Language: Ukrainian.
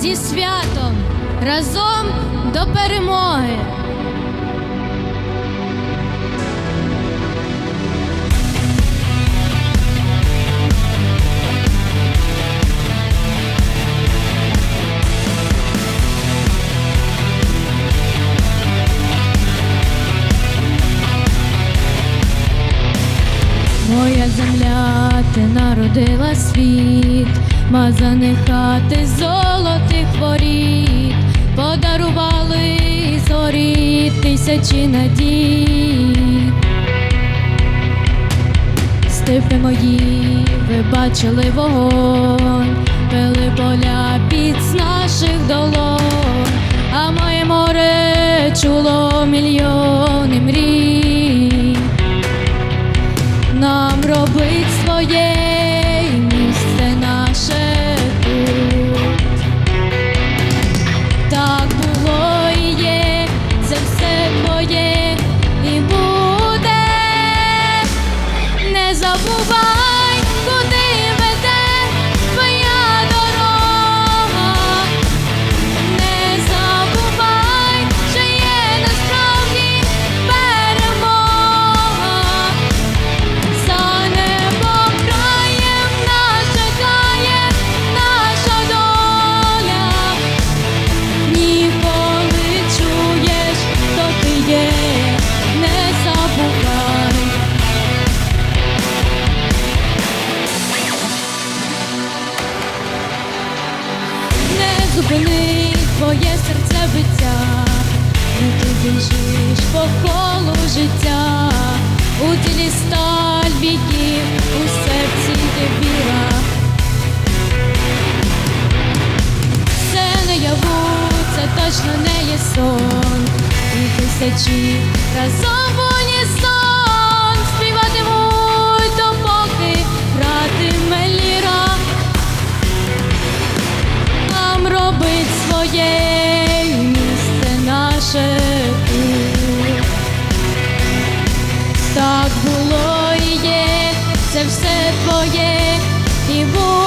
зі святом разом до перемоги. Народила світ, мазаних хати золотих воріт, подарували зорі тисячі надій. Степи мої, ви бачили вогонь, пили поля під наших долонь, а моє море чуло мільйони мрій. Нам робить своє Не забувай, зупини твоє серце биття, не ти біжиш по колу життя, у тілі сталь віків, у серці є віра. Це не яву, це точно не є сон, і тисячі разом в унісон все твоє і буде.